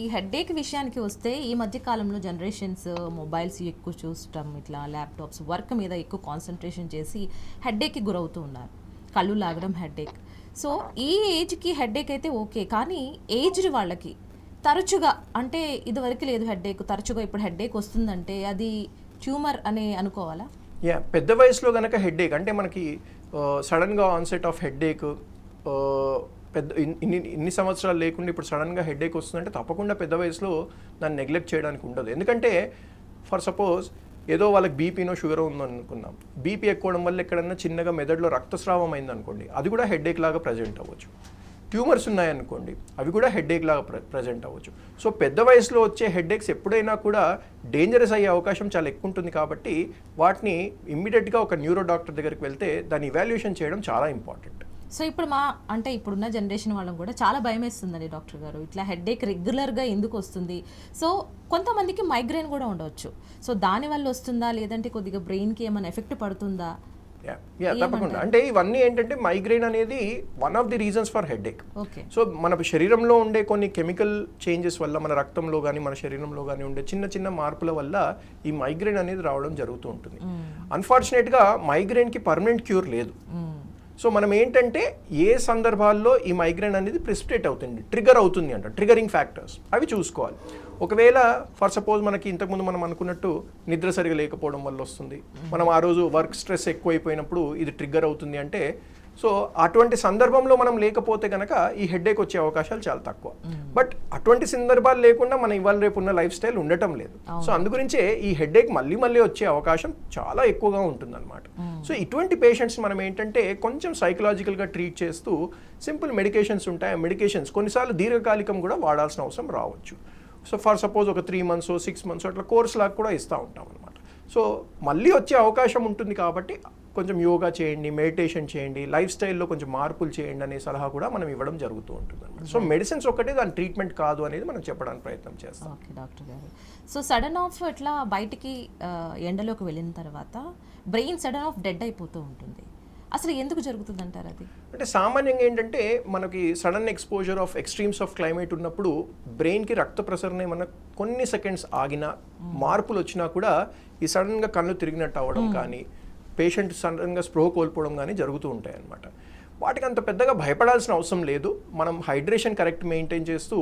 ఈ హెడేక్ విషయానికి వస్తే ఈ మధ్య కాలంలో జనరేషన్స్ మొబైల్స్ ఎక్కువ చూడటం ఇట్లా ల్యాప్టాప్స్ వర్క్ మీద ఎక్కువ కాన్సన్ట్రేషన్ చేసి హెడేక్కి గురవుతూ ఉన్నారు. కళ్ళు లాగడం హెడేక్ సో ఈ ఏజ్కి హెడేక్ అయితే ఓకే కానీ ఏజ్డ్ వాళ్ళకి తరచుగా అంటే ఇదివరకు లేదు హెడేక్ తరచుగా ఇప్పుడు హెడేక్ వస్తుందంటే అది ట్యూమర్ అని అనుకోవాలా? యా పెద్ద వయసులో కనుక హెడ్ఏక్ అంటే మనకి సడన్గా ఆన్సెట్ ఆఫ్ హెడ్ఏక్ పెద్ద ఇన్ని ఇన్ని సంవత్సరాలు లేకుండా ఇప్పుడు సడన్గా హెడేక్ వస్తుందంటే తప్పకుండా పెద్ద వయసులో దాన్ని నెగ్లెక్ట్ చేయడానికి ఉండదు. ఎందుకంటే ఫర్ సపోజ్ ఏదో వాళ్ళకి బీపీనో షుగర్ ఉందో అనుకుందాం బీపీ ఎక్కువడం వల్ల ఎక్కడన్నా చిన్నగా మెదడులో రక్తస్రావం అయింది అనుకోండి అది కూడా హెడేక్ లాగా ప్రజెంట్ అవ్వచ్చు. ట్యూమర్స్ ఉన్నాయనుకోండి అవి కూడా హెడేక్ లాగా ప్ర ప్రజెంట్ అవ్వచ్చు. సో పెద్ద వయసులో వచ్చే హెడేక్స్ ఎప్పుడైనా కూడా డేంజరస్ అయ్యే అవకాశం చాలా ఎక్కువ ఉంటుంది కాబట్టి వాటిని ఇమ్మీడియట్గా ఒక న్యూరో డాక్టర్ దగ్గరికి వెళ్తే దాన్ని ఇవాల్యుయేషన్ చేయడం చాలా ఇంపార్టెంట్. సో ఇప్పుడు మా అంటే ఇప్పుడున్న జనరేషన్ వాళ్ళకి కూడా చాలా భయం వేస్తుందండి డాక్టర్ గారు. ఇట్లా హెడేక్ రెగ్యులర్గా ఎందుకు వస్తుంది? సో కొంతమందికి మైగ్రేన్ కూడా ఉండవచ్చు సో దానివల్ల వస్తుందా? లేదంటే కొద్దిగా బ్రెయిన్కి ఏమైనా ఎఫెక్ట్ పడుతుందా? తప్పకుండా. అంటే ఇవన్నీ ఏంటంటే మైగ్రేన్ అనేది one of the reasons for headache okay so మన శరీరంలో ఉండే కొన్ని కెమికల్ చేంజెస్ వల్ల మన రక్తంలో కానీ మన శరీరంలో కానీ ఉండే చిన్న చిన్న మార్పుల వల్ల ఈ మైగ్రేన్ అనేది రావడం జరుగుతూ ఉంటుంది. అన్ఫార్చునేట్గా మైగ్రేన్కి పర్మనెంట్ క్యూర్ లేదు. సో మనం ఏంటంటే ఏ సందర్భాల్లో ఈ మైగ్రేన్ అనేది ప్రిసిపిటేట్ అవుతుంది ట్రిగర్ అవుతుంది అంట ట్రిగరింగ్ ఫ్యాక్టర్స్ అవి చూసుకోవాలి. ఒకవేళ ఫర్ సపోజ్ మనకి ఇంతకుముందు మనం అనుకున్నట్టు నిద్ర సరిగా లేకపోవడం వల్ల వస్తుంది. మనం ఆ రోజు వర్క్ స్ట్రెస్ ఎక్కువైపోయినప్పుడు ఇది ట్రిగ్గర్ అవుతుంది అంటే సో అటువంటి సందర్భంలో మనం లేకపోతే కనుక ఈ హెడ్ఏక్ వచ్చే అవకాశాలు చాలా తక్కువ. బట్ అటువంటి సందర్భాలు లేకుండా మనం ఇవాళ రేపు ఉన్న లైఫ్ స్టైల్ ఉండటం లేదు. సో అందుగురించే ఈ హెడ్ఏక్ మళ్ళీ మళ్ళీ వచ్చే అవకాశం చాలా ఎక్కువగా ఉంటుందన్నమాట. సో ఇటువంటి పేషెంట్స్ మనం ఏంటంటే కొంచెం సైకలాజికల్గా ట్రీట్ చేస్తూ సింపుల్ మెడికేషన్స్ ఉంటాయి. ఆ మెడికేషన్స్ కొన్నిసార్లు దీర్ఘకాలికం కూడా వాడాల్సిన అవసరం రావచ్చు. సో ఫర్ సపోజ్ ఒక త్రీ మంత్స్ సిక్స్ మంత్స్ అట్లా కోర్స్ లాగా కూడా ఇస్తూ ఉంటాం అనమాట సో మళ్ళీ వచ్చే అవకాశం ఉంటుంది కాబట్టి కొంచెం యోగా చేయండి మెడిటేషన్ చేయండి లైఫ్ స్టైల్లో కొంచెం మార్పులు చేయండి అనే సలహా కూడా మనం ఇవ్వడం జరుగుతూ ఉంటుంది అనమాట సో మెడిసిన్స్ ఒకటే దాని ట్రీట్మెంట్ కాదు అనేది మనం చెప్పడానికి ప్రయత్నం చేస్తాం. ఓకే డాక్టర్ గారు. సో సడన్ ఆఫ్ ఇట్లా బయటికి ఎండలోకి వెళ్ళిన తర్వాత బ్రెయిన్ సడన్ ఆఫ్ డెడ్ అయిపోతూ ఉంటుంది. అసలు ఎందుకు జరుగుతుంది అంటారు అది? అంటే సామాన్యంగా ఏంటంటే మనకి sudden exposure of extremes of climate ఉన్నప్పుడు బ్రెయిన్కి రక్త ప్రసరణ ఏమన్నా కొన్ని సెకండ్స్ ఆగినా మార్పులు వచ్చినా కూడా ఈ సడన్గా కళ్ళు తిరిగినట్టు అవ్వడం కానీ పేషెంట్ సడన్గా స్ప్రో కోల్పోవడం కానీ జరుగుతూ ఉంటాయి అన్నమాట. వాటికి అంత పెద్దగా భయపడాల్సిన అవసరం లేదు. మనం హైడ్రేషన్ కరెక్ట్ మెయింటైన్ చేస్తూ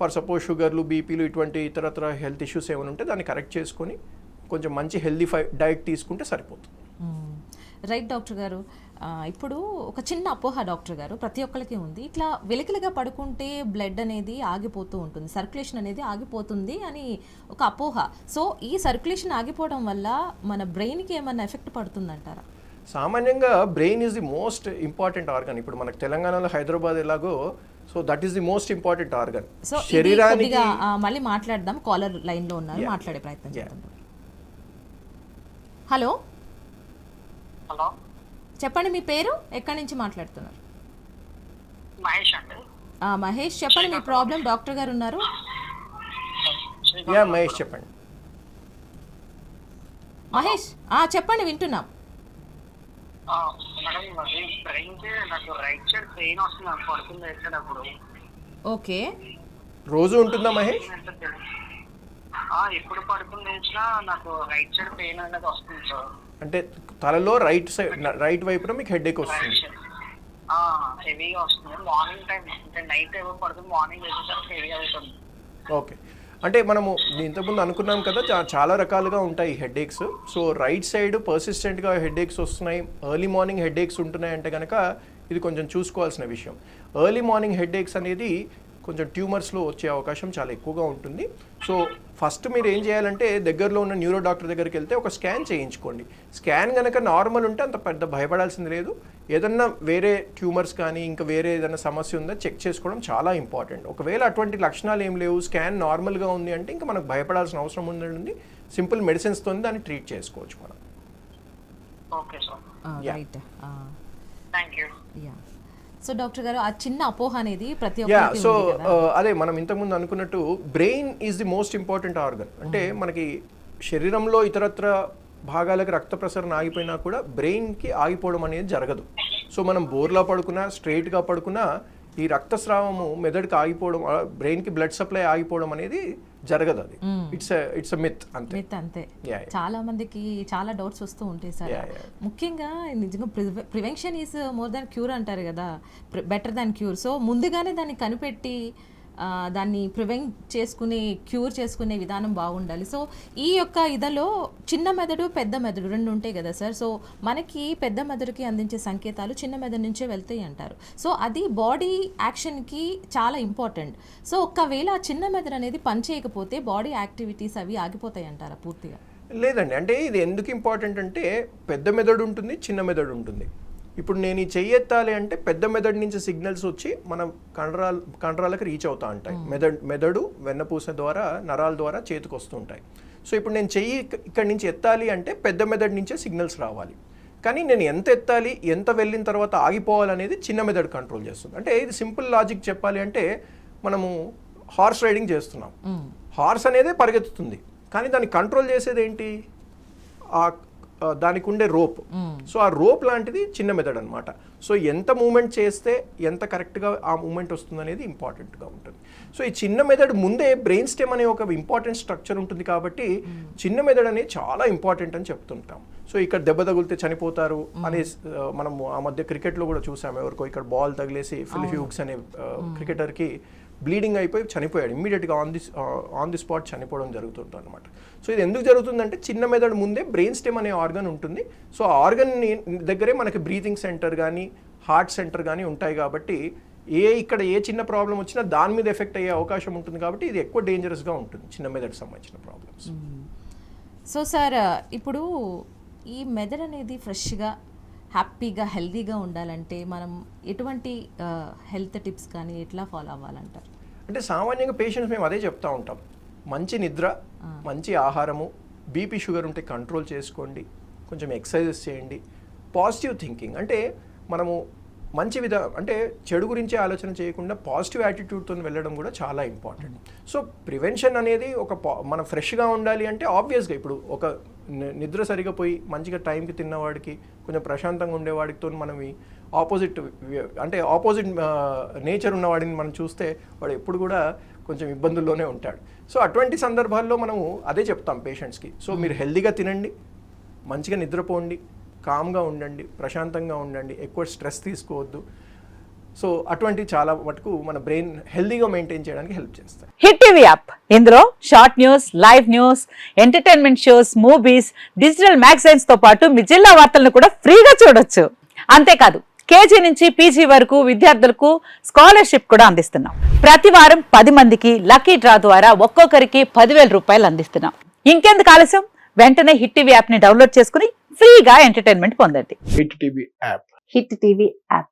ఫర్ సపోజ్ షుగర్లు బీపీలు ఇటువంటి ఇతరతర హెల్త్ ఇష్యూస్ ఏమైనా ఉంటే దాన్ని కరెక్ట్ చేసుకొని కొంచెం మంచి హెల్దీ ఫై డైట్ తీసుకుంటే సరిపోతుంది. రైట్ డాక్టర్ గారు ఇప్పుడు ఒక చిన్న అపోహ డాక్టర్ గారు ప్రతి ఒక్కరికి ఉంది. ఇట్లా వెలికిలిగా పడుకుంటే బ్లడ్ అనేది ఆగిపోతూ ఉంటుంది. సర్క్యులేషన్ అనేది ఆగిపోతుంది అని ఒక అపోహ. సో ఈ సర్క్యులేషన్ ఆగిపోవడం వల్ల మన బ్రెయిన్కి ఏమైనా ఎఫెక్ట్ పడుతుందంటారా? సామాన్యంగా brain is the most important organ. ఇప్పుడు మనకు తెలంగాణలో హైదరాబాద్ ఎలాగో so that is the most important organ. శరీరానికి మళ్ళీ మాట్లాడదాం. కాలర్ లైన్లో ఉన్నారు మాట్లాడే ప్రయత్నం. చేద్దాం. హలో? హలో. చెప్పండి మీ పేరు? ఎక్కడి నుంచి మాట్లాడుతున్నారు? మహేష్ అండి. ఆ, మహేష్ చెప్పండి మీ ప్రాబ్లం డాక్టర్ గారు ఉన్నారు? యా మహేష్ చెప్పండి. మహేష్ ఆ, చెప్పండి వింటున్నాం. ఆ, మేడం అది బ్రెయిన్ నాకు రైట్ సైడ్ పెయిన్ వస్తుంది నాకు పడుతుంది వేసేటప్పుడు ఓకే. రోజు ఉంటుందా మహేష్? ఎప్పుడు పడుకుని లేచినా నాకు రైట్ సైడ్ పెయిన్ అనేది వస్తుంది సార్ అంటే తలలో రైట్ సైడ్ రైట్ వైపున మీకు హెడ్ ఏక్ వస్తుంది. హెవీగా వస్తుంది. మార్నింగ్ టైం అంటే నైట్ ఏమో పడుతుంది మార్నింగ్ వేసేసరికి హెవీ అవుతుంది. ఓకే. అంటే మనము ఇంతకుముందు అనుకున్నాం కదా చాలా రకాలుగా ఉంటాయి headaches so right side పర్సిస్టెంట్గా హెడ్ ఏక్స్ వస్తున్నాయి. ఎర్లీ మార్నింగ్ హెడ్ ఏక్స్ ఉంటున్నాయి అంటే కనుక ఇది కొంచెం చూసుకోవాల్సిన విషయం. ఎర్లీ మార్నింగ్ హెడ్ ఏక్స్ అనేది కొంచెం ట్యూమర్స్లో వచ్చే అవకాశం చాలా ఎక్కువగా ఉంటుంది. సో ఫస్ట్ మీరు ఏం చేయాలంటే దగ్గరలో ఉన్న న్యూరో డాక్టర్ దగ్గరికి వెళ్తే ఒక స్కాన్ చేయించుకోండి. స్కాన్ కనుక నార్మల్ ఉంటే అంత పెద్ద భయపడాల్సింది లేదు. ఏదన్నా వేరే ట్యూమర్స్ కానీ ఇంకా వేరే ఏదైనా సమస్య ఉందా చెక్ చేసుకోవడం చాలా ఇంపార్టెంట్. ఒకవేళ అటువంటి లక్షణాలు ఏం లేవు స్కాన్ నార్మల్గా ఉంది అంటే ఇంకా మనకు భయపడాల్సిన అవసరం ఉందండి. సింపుల్ మెడిసిన్స్తో దాన్ని ట్రీట్ చేసుకోవచ్చు మనం. Okay sir. Right thank you yeah so doctor గారు ఆ చిన్న అపోహ అనేది ప్రతి సో కదా? అదే మనం ఇంతకుముందు అనుకున్నట్టు brain is the most important organ అంటే మనకి శరీరంలో ఇతరత్ర భాగాలకు రక్త ప్రసరణ ఆగిపోయినా కూడా బ్రెయిన్కి ఆగిపోవడం అనేది జరగదు. సో మనం బోర్లా పడుకున్నా స్ట్రైట్గా పడుకున్నా ఈ రక్తస్రావము మెదడుకి ఆగిపోవడం బ్రెయిన్కి బ్లడ్ సప్లై ఆగిపోవడం అనేది జరగదు అది ఇట్స్ ఇట్స్ మిత్ అంతే. మిత్ అంతే. చాలా మందికి చాలా డౌట్స్ వస్తూ ఉంటాయి సార్. ముఖ్యంగా నిజంగా prevention is more than cure అంటారు కదా. Better than cure. సో ముందుగానే దాన్ని కనిపెట్టి దాన్ని ప్రివెంట్ చేసుకునే క్యూర్ చేసుకునే విధానం బాగుండాలి. సో ఈ యొక్క ఇదలో చిన్న మెదడు పెద్ద మెదడు రెండు ఉంటాయి కదా సార్. సో మనకి పెద్ద మెదడుకి అందించే సంకేతాలు చిన్న మెదడు నుంచే వెళ్తాయి అంటారు. సో అది బాడీ యాక్షన్కి చాలా ఇంపార్టెంట్. సో ఒకవేళ ఆ చిన్న మెదడు అనేది పనిచేయకపోతే బాడీ యాక్టివిటీస్ అవి ఆగిపోతాయి అంటారా పూర్తిగా? లేదండి. అంటే ఇది ఎందుకు ఇంపార్టెంట్ అంటే పెద్ద మెదడు ఉంటుంది చిన్న మెదడు ఉంటుంది. ఇప్పుడు నేను ఈ చెయ్యెత్తాలి అంటే పెద్ద మెదడు నుంచి సిగ్నల్స్ వచ్చి మన కండరాల కండరాలకు రీచ్ అవుతా ఉంటాయి. మెదడు మెదడు వెన్నపూస ద్వారా నరాల ద్వారా చేతికి వస్తుంటాయి. సో ఇప్పుడు నేను చెయ్యి ఇక్క- ఇక్కడి నుంచి ఎత్తాలి అంటే పెద్ద మెదడు నుంచే సిగ్నల్స్ రావాలి. కానీ నేను ఎంత ఎత్తాలి ఎంత వెళ్ళిన తర్వాత ఆగిపోవాలనేది చిన్న మెదడు కంట్రోల్ చేస్తుంది. అంటే ఇది సింపుల్ లాజిక్ చెప్పాలి అంటే మనము హార్స్ రైడింగ్ చేస్తున్నాం. హార్స్ అనేదే పరిగెత్తుతుంది. కానీ దాన్ని కంట్రోల్ చేసేది ఏంటి దానికి ఉండే రోప్. సో ఆ రోప్ లాంటిది చిన్న మెథడ్ అనమాట సో ఎంత మూమెంట్ చేస్తే ఎంత కరెక్ట్గా ఆ మూమెంట్ వస్తుంది అనేది ఇంపార్టెంట్గా ఉంటుంది. సో ఈ చిన్న మెథడ్ ముందే బ్రెయిన్ స్టెమ్ అనే ఒక ఇంపార్టెంట్ స్ట్రక్చర్ ఉంటుంది కాబట్టి చిన్న మెథడ్ అనేది చాలా ఇంపార్టెంట్ అని చెప్తుంటాం. సో ఇక్కడ దెబ్బ తగిలితే చనిపోతారు అనే మనం ఆ మధ్య క్రికెట్లో కూడా చూసాము ఎవరికో ఇక్కడ బాల్ తగిలేసి ఫిల్ హ్యూక్స్ అనే క్రికెటర్కి బ్లీడింగ్ అయిపోయి చనిపోయాడు. ఇమ్మీడియట్గా on the on the spot చనిపోవడం జరుగుతుంటుంది అనమాట సో ఇది ఎందుకు జరుగుతుందంటే చిన్న మెదడు ముందే బ్రెయిన్ స్టెమ్ అనే ఆర్గన్ ఉంటుంది. సో ఆ ఆర్గన్ దగ్గరే మనకి బ్రీతింగ్ సెంటర్ కానీ హార్ట్ సెంటర్ కానీ ఉంటాయి కాబట్టి ఏ ఇక్కడ ఏ చిన్న ప్రాబ్లం వచ్చినా దాని మీద ఎఫెక్ట్ అయ్యే అవకాశం ఉంటుంది కాబట్టి ఇది ఎక్కువ డేంజరస్గా ఉంటుంది చిన్న మెదడు సంబంధించిన ప్రాబ్లమ్స్ సో సార్ ఇప్పుడు ఈ మెదడు అనేది ఫ్రెష్గా హ్యాపీగా హెల్తీగా ఉండాలంటే మనం ఎటువంటి హెల్త్ టిప్స్ కానీ ఎట్లా ఫాలో అవ్వాలంటారు? అంటే సామాన్యంగా పేషెంట్స్ మేము అదే చెప్తా ఉంటాం. మంచి నిద్ర మంచి ఆహారము బీపీ షుగర్ ఉంటే కంట్రోల్ చేసుకోండి కొంచెం ఎక్సర్సైజెస్ చేయండి. పాజిటివ్ థింకింగ్ అంటే మనము మంచి విధ అంటే చెడు గురించి ఆలోచన చేయకుండా పాజిటివ్ యాటిట్యూడ్తో వెళ్ళడం కూడా చాలా ఇంపార్టెంట్. సో ప్రివెన్షన్ అనేది ఒక మనం ఫ్రెష్గా ఉండాలి అంటే ఆబ్వియస్గా ఇప్పుడు ఒక నిద్ర సరిగా పోయి మంచిగా టైంకి తిన్నవాడికి కొంచెం ప్రశాంతంగా ఉండేవాడితో మనం ఆపోజిట్ అంటే ఆపోజిట్ నేచర్ ఉన్నవాడిని మనం చూస్తే వాడు ఎప్పుడు కూడా కొంచెం ఇబ్బందుల్లోనే ఉంటాడు. సో అటువంటి సందర్భాల్లో మనము అదే చెప్తాం పేషెంట్స్కి. సో మీరు హెల్దీగా తినండి మంచిగా నిద్రపోండి కామ్గా ఉండండి ప్రశాంతంగా ఉండండి ఎక్కువ స్ట్రెస్ తీసుకోవద్దు. సో అటువంటి చాలా మటుకు మన బ్రెయిన్ హెల్దీగా మెయింటైన్ చేయడానికి హెల్ప్ చేస్తాయి. Hit TV app. ఇందులో short news live news entertainment shows movies digital మ్యాగజైన్స్తో పాటు మీ జిల్లా వార్తలను కూడా ఫ్రీగా చూడొచ్చు. అంతేకాదు కేజీ నుంచి పీజీ వరకు విద్యార్థులకు స్కాలర్షిప్ కూడా అందిస్తున్నాం. ప్రతి వారం పది మందికి లక్కీ డ్రా ద్వారా ఒక్కొక్కరికి పదివేల రూపాయలు అందిస్తున్నాం. ఇంకెందుకు ఆలస్యం? వెంటనే హిట్ టీవీ యాప్ని డౌన్లోడ్ చేసుకుని ఫ్రీగా ఎంటర్టైన్మెంట్ పొందండి. Hit TV app. Hit TV app.